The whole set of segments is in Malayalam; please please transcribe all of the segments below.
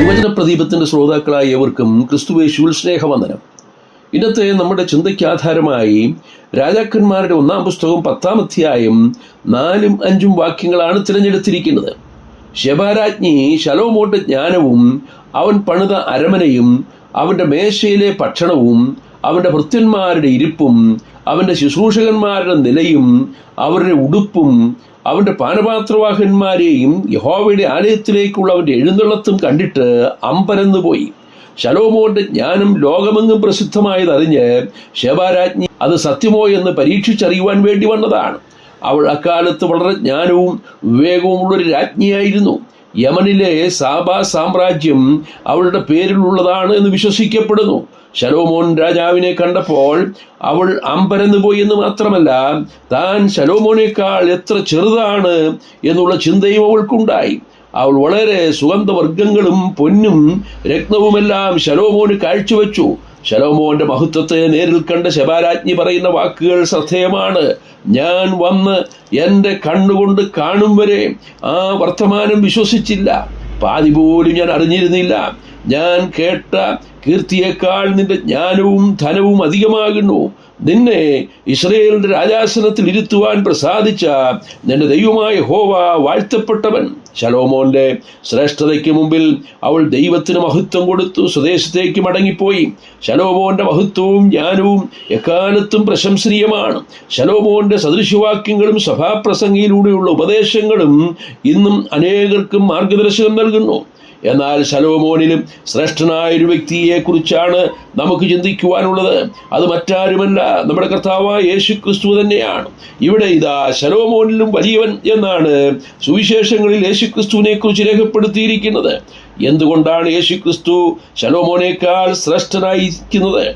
തിരുവചന പ്രദീപത്തിന്റെ ശ്രോതാക്കളായ ഏവർക്കും ക്രിസ്തുവേശുവിൽ സ്നേഹവന്ദനം. ഇന്നത്തെ നമ്മുടെ ചിന്തയ്ക്ക് ആധാരമായി രാജാക്കന്മാരുടെ ഒന്നാം പുസ്തകം പത്താം അധ്യായം നാലും അഞ്ചും വാക്യങ്ങളാണ് തിരഞ്ഞെടുത്തിരിക്കുന്നത്. ശബാരാജ്ഞി ശലോമോട്ട് ജ്ഞാനവും അവൻ പണിത അരമനയും അവന്റെ മേശയിലെ ഭക്ഷണവും അവന്റെ ഭൃത്യന്മാരുടെ ഇരിപ്പും അവന്റെ ശുശ്രൂഷകന്മാരുടെ നിലയും അവരുടെ ഉടുപ്പും അവന്റെ പാനപാത്രവാഹന്മാരെയും യഹോവയുടെ ആലയത്തിലേക്കുള്ള അവന്റെ എഴുന്നള്ളത്തും കണ്ടിട്ട് അമ്പരന്നു പോയി ശലോമോന്റെ ജ്ഞാനം ലോകമെങ്ങും പ്രസിദ്ധമായതറിഞ്ഞ് ശബാരാജ്ഞി അത് സത്യമോ എന്ന് പരീക്ഷിച്ചറിയുവാൻ വേണ്ടി വന്നതാണ്. അവൾ അക്കാലത്ത് വളരെ ജ്ഞാനവും വിവേകവും ഉള്ളൊരു രാജ്ഞിയായിരുന്നു. യമനിലെ സാബ സാമ്രാജ്യം അവളുടെ പേരിലുള്ളതാണ് എന്ന് വിശ്വസിക്കപ്പെടുന്നു. ശലോമോൻ രാജാവിനെ കണ്ടപ്പോൾ അവൾ അമ്പരന്നു പോയി എന്ന് മാത്രമല്ല താൻ ശലോമോനേക്കാൾ എത്ര ചെറുതാണ് എന്നുള്ള ചിന്തയും അവൾക്കുണ്ടായി. അവൾ വളരെ സുഗന്ധവർഗങ്ങളും പൊന്നും രത്നവുമെല്ലാം ശലോമോന് കാഴ്ചവെച്ചു. ശലോമോന്റെ മഹത്വത്തെ നേരിൽ കണ്ട ശബാരാജ്ഞി പറയുന്ന വാക്കുകൾ ശ്രദ്ധേയമാണ്. ഞാൻ വന്ന് എന്റെ കണ്ണുകൊണ്ട് കാണും വരെ ആ വർത്തമാനം വിശ്വസിച്ചില്ല. പാതി പോലും ഞാൻ അറിഞ്ഞിരുന്നില്ല. ഞാൻ കേട്ട കീർത്തിയേക്കാൾ നിന്റെ ജ്ഞാനവും ധനവും അധികമാകുന്നു. നിന്നെ ഇസ്രയേലിന്റെ രാജാസനത്തിൽ ഇരുത്തുവാൻ പ്രസാദിച്ച നിന്റെ ദൈവമായ ഹോവ വാഴ്ത്തപ്പെട്ടവൻ. ശലോമോന്റെ ശ്രേഷ്ഠതയ്ക്ക് മുമ്പിൽ അവൾ ദൈവത്തിന് മഹത്വം കൊടുത്തു സ്വദേശത്തേക്ക് മടങ്ങിപ്പോയി. ശലോമോന്റെ മഹത്വവും ജ്ഞാനവും എക്കാലത്തും പ്രശംസനീയമാണ്. ശലോമോന്റെ സദൃശവാക്യങ്ങളും സഭാപ്രസംഗിയിലൂടെയുള്ള ഉപദേശങ്ങളും ഇന്നും അനേകർക്കും മാർഗദർശനം നൽകുന്നു. എന്നാൽ ശലോമോനിലും ശ്രേഷ്ഠനായ ഒരു വ്യക്തിയെ കുറിച്ചാണ് നമുക്ക് ചിന്തിക്കുവാനുള്ളത്. അത് മറ്റാരുമല്ല നമ്മുടെ കർത്താവായ യേശു ക്രിസ്തു തന്നെയാണ്. ഇവിടെ ഇതാ ശലോമോനിലും വലിയവൻ എന്നാണ് സുവിശേഷങ്ങളിൽ യേശു ക്രിസ്തുവിനെ കുറിച്ച് രേഖപ്പെടുത്തിയിരിക്കുന്നത്. എന്തുകൊണ്ടാണ് യേശു ക്രിസ്തു ശലോമോനേക്കാൾ ശ്രേഷ്ഠനായിരിക്കുന്നത്?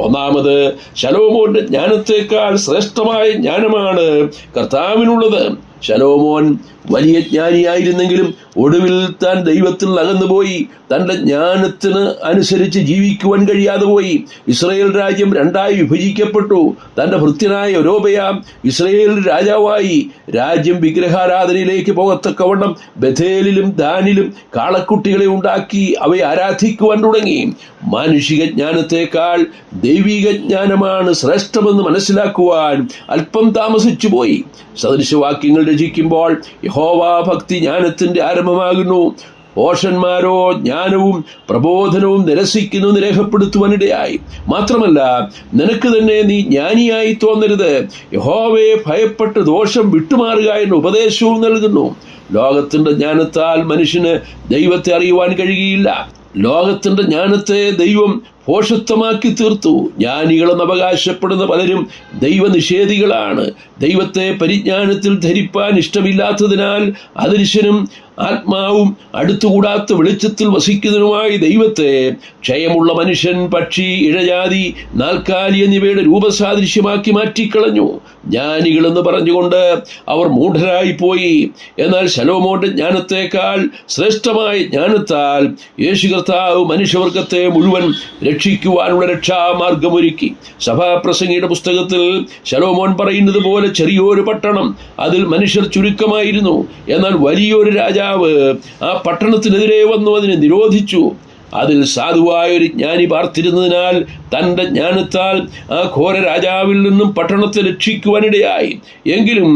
ഒന്നാമത് ശലോമോന്റെ ജ്ഞാനത്തേക്കാൾ ശ്രേഷ്ഠമായ ജ്ഞാനമാണ് കർത്താവിനുള്ളത്. ശലോമോൻ വലിയ ജ്ഞാനിയായിരുന്നെങ്കിലും ഒടുവിൽ താൻ ദൈവത്തിൽ അകന്നുപോയി. തന്റെ ജ്ഞാനത്തിന് അനുസരിച്ച് ജീവിക്കുവാൻ കഴിയാതെ പോയി. ഇസ്രയേൽ രാജ്യം രണ്ടായി വിഭജിക്കപ്പെട്ടു. തന്റെ ഭൃത്യനായ ഒരോബയാം ഇസ്രയേൽ രാജാവായി. രാജ്യം വിഗ്രഹാരാധനയിലേക്ക് പോകത്തക്കവണ്ണം ബഥേലിലും ദാനിലും കാളക്കുട്ടികളെ ഉണ്ടാക്കി അവയെ ആരാധിക്കുവാൻ തുടങ്ങി. മാനുഷിക ജ്ഞാനത്തേക്കാൾ ദൈവിക ജ്ഞാനമാണ് ശ്രേഷ്ഠമെന്ന് മനസ്സിലാക്കുവാൻ അല്പം താമസിച്ചു പോയി സദൃശവാക്യങ്ങൾ രചിക്കുമ്പോൾ യഹോവ ഭക്തി ജ്ഞാനത്തിന്റെ ആരംഭമാകുന്നു. ഓഷന്മാരോ ജ്ഞാനവും പ്രബോധനവും നിരസിക്കുന്നു നിരേഖപ്പെടുത്തുവാനിടയായി. രേഖപ്പെടുത്തുവാനിടയായി മാത്രമല്ല നിനക്ക് തന്നെ നീ ജ്ഞാനിയായി തോന്നരുത്. യഹോവയെ ഭയപ്പെട്ട് ദോഷം വിട്ടുമാറുക എന്ന ഉപദേശവും നൽകുന്നു. ലോകത്തിന്റെ ജ്ഞാനത്താൽ മനുഷ്യന് ദൈവത്തെ അറിയുവാൻ കഴിയുകയില്ല. ലോകത്തിന്റെ ജ്ഞാനത്തെ ദൈവം ഭോഷത്വമാക്കി തീർത്തു. ജ്ഞാനികളെന്ന് അവകാശപ്പെടുന്ന പലരും ദൈവനിഷേധികളാണ്. ദൈവത്തെ പരിജ്ഞാനത്തിൽ ധരിപ്പാൻ ഇഷ്ടമില്ലാത്തതിനാൽ അദൃശ്യനും ആത്മാവും അടുത്തുകൂടാത്ത വെളിച്ചത്തിൽ വസിക്കുന്നതിനുമായി ദൈവത്തെ ക്ഷയമുള്ള മനുഷ്യൻ പക്ഷി ഇഴജാതി നാൽക്കാലി എന്നിവയുടെ രൂപസാദൃശ്യമാക്കി മാറ്റിക്കളഞ്ഞു. ജ്ഞാനികളെന്ന് പറഞ്ഞുകൊണ്ട് അവർ മൂഢരായി പോയി എന്നാൽ ശലോമോന്റെ ജ്ഞാനത്തേക്കാൾ ശ്രേഷ്ഠമായ ജ്ഞാനത്താൽ യേശു കർത്താവ് മനുഷ്യവർഗത്തെ മുഴുവൻ രക്ഷിക്കുവാനുള്ള രക്ഷാമാർഗമൊരുക്കി. സഭാപ്രസംഗിയുടെ പുസ്തകത്തിൽ ശലോമോൻ പറയുന്നത് പോലെ ചെറിയൊരു പട്ടണം അതിൽ മനുഷ്യർ ചുരുക്കമായിരുന്നു. എന്നാൽ വലിയൊരു രാജാവ് ആ പട്ടണത്തിനെതിരെ വന്നു അതിനെ നിരോധിച്ചു. അതിൽ സാധുവായ ഒരു ജ്ഞാനി പാർത്തിരുന്നതിനാൽ തന്റെ ജ്ഞാനത്താൽ ആ ഘോര രാജാവിൽ നിന്നും പട്ടണത്തെ രക്ഷിക്കുവാനിടയായി. എങ്കിലും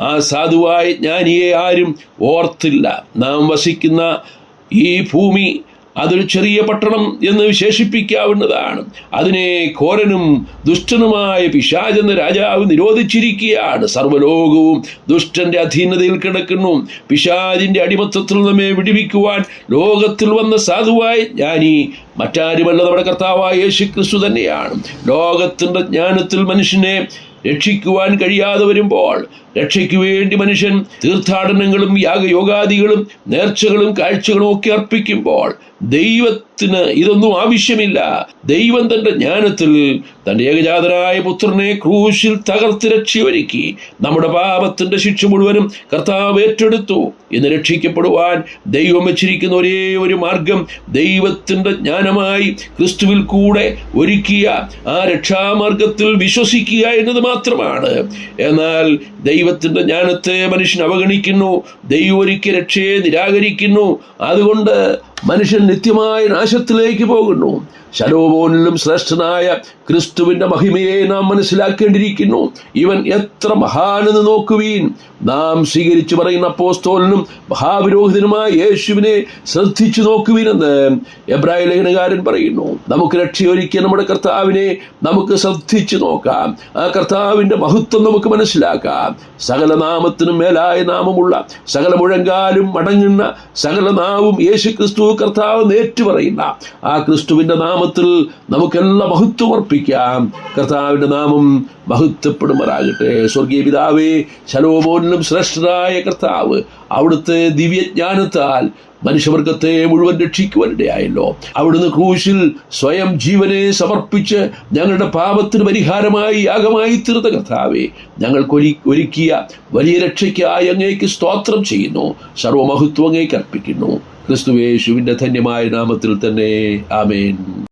ആ സാധുവായ ജ്ഞാനിയെ ആരും ഓർത്തില്ല. നാം വസിക്കുന്ന ഈ ഭൂമി അതൊരു ചെറിയ പട്ടണം എന്ന് വിശേഷിപ്പിക്കാവുന്നതാണ്. അതിനെ ഘോരനും ദുഷ്ടനുമായ പിശാചെന്ന രാജാവ് നിരോധിച്ചിരിക്കുകയാണ്. സർവലോകവും ദുഷ്ടന്റെ അധീനതയിൽ കിടക്കുന്നു. പിശാചിന്റെ അടിമത്തത്തിൽ നമ്മെ വിടിവിക്കുവാൻ ലോകത്തിൽ വന്ന സാധുവായ ജ്ഞാനി മറ്റാരുമല്ല നമ്മുടെ കർത്താവായ യേശു ക്രിസ്തു തന്നെയാണ്. ലോകത്തിന്റെ ജ്ഞാനത്തിൽ മനുഷ്യനെ രക്ഷിക്കുവാൻ കഴിയാതെ വരുമ്പോൾ രക്ഷയ്ക്ക് വേണ്ടി മനുഷ്യൻ തീർത്ഥാടനങ്ങളും യാഗയോഗാദികളും നേർച്ചകളും കാഴ്ചകളും ഒക്കെ അർപ്പിക്കുമ്പോൾ ദൈവത്തിന് ഇതൊന്നും ആവശ്യമില്ല. ദൈവം തന്റെ ജ്ഞാനത്തിൽ തന്റെ ഏകജാതനായ പുത്രനെ ക്രൂശിൽ തകർത്ത് രക്ഷയൊരുക്കി നമ്മുടെ പാപത്തിന്റെ ശിക്ഷ മുഴുവനും കർത്താവ് ഏറ്റെടുത്തു ഇന്ന് രക്ഷിക്കപ്പെടുവാൻ ദൈവം വെച്ചിരിക്കുന്ന ഒരേ ഒരു മാർഗം ദൈവത്തിന്റെ ജ്ഞാനമായി ക്രിസ്തുവിൽ കൂടെ ഒരുക്കിയ ആ രക്ഷാമാർഗത്തിൽ വിശ്വസിക്കുക എന്നത് മാത്രമാണ്. എന്നാൽ ദൈവത്തിന്റെ ജ്ഞാനത്തെ മനുഷ്യൻ അവഗണിക്കുന്നു ദൈവം ഒരുക്കിയ രക്ഷയെ നിരാകരിക്കുന്നു. അതുകൊണ്ട് മനുഷ്യൻ നിത്യമായ നാശത്തിലേക്ക് പോകുന്നു. ശലോമോനിലും ശ്രേഷ്ഠനായ ക്രിസ്തുവിന്റെ മഹിമയെ നാം മനസ്സിലാക്കേണ്ടിയിരിക്കുന്നു. ഇവൻ എത്ര മഹാനെന്ന് നോക്കുവീൻ. നാം സ്വീകരിച്ചു പറയുന്ന പോസ്തോലിനും മഹാവിരോഹിതനുമായ യേശുവിനെ ശ്രദ്ധിച്ചു നോക്കുവീനെന്ന് എബ്രായ ലേഖനകാരൻ പറയുന്നു. നമുക്ക് രക്ഷയൊരുക്കിയ നമ്മുടെ കർത്താവിനെ നമുക്ക് ശ്രദ്ധിച്ചു നോക്കാം. ആ കർത്താവിന്റെ മഹത്വം നമുക്ക് മനസ്സിലാക്കാം. സകല നാമത്തിനും മേലായ നാമമുള്ള സകല മുഴങ്കാലും മടങ്ങുന്ന സകല നാവും യേശു ക്രിസ്തു കർത്താവ് നേറ്റു പറയുന്ന ആ ക്രിസ്തുവിന്റെ നാമത്തിൽ നമുക്കെല്ലാം മഹത്വമർപ്പിക്കാം കർത്താവിന്റെ നാമം മഹത്വപ്പെടുമാറാകട്ടെ. സ്വർഗീയ പിതാവേ ശലോമോനിലും ശ്രേഷ്ഠനായ കർത്താവ് അവിടുത്തെ ദിവ്യജ്ഞാനത്താൽ മനുഷ്യവർഗത്തെ മുഴുവൻ രക്ഷിക്കുവാനിടയായല്ലോ അവിടുന്ന് ക്രൂശിൽ സ്വയം ജീവനെ സമർപ്പിച്ച് ഞങ്ങളുടെ പാപത്തിന് പരിഹാരമായി യാഗമായി തീർത്ത കർത്താവെ ഞങ്ങൾക്ക് ഒരു ഒരുക്കിയ വലിയ രക്ഷയ്ക്കായി അങ്ങേക്ക് സ്തോത്രം ചെയ്യുന്നു. സർവമഹത്വം അങ്ങേക്ക് അർപ്പിക്കുന്നു. ക്രിസ്തുവേശുവിന്റെ ധന്യമായ നാമത്തിൽ തന്നെ. ആമേൻ.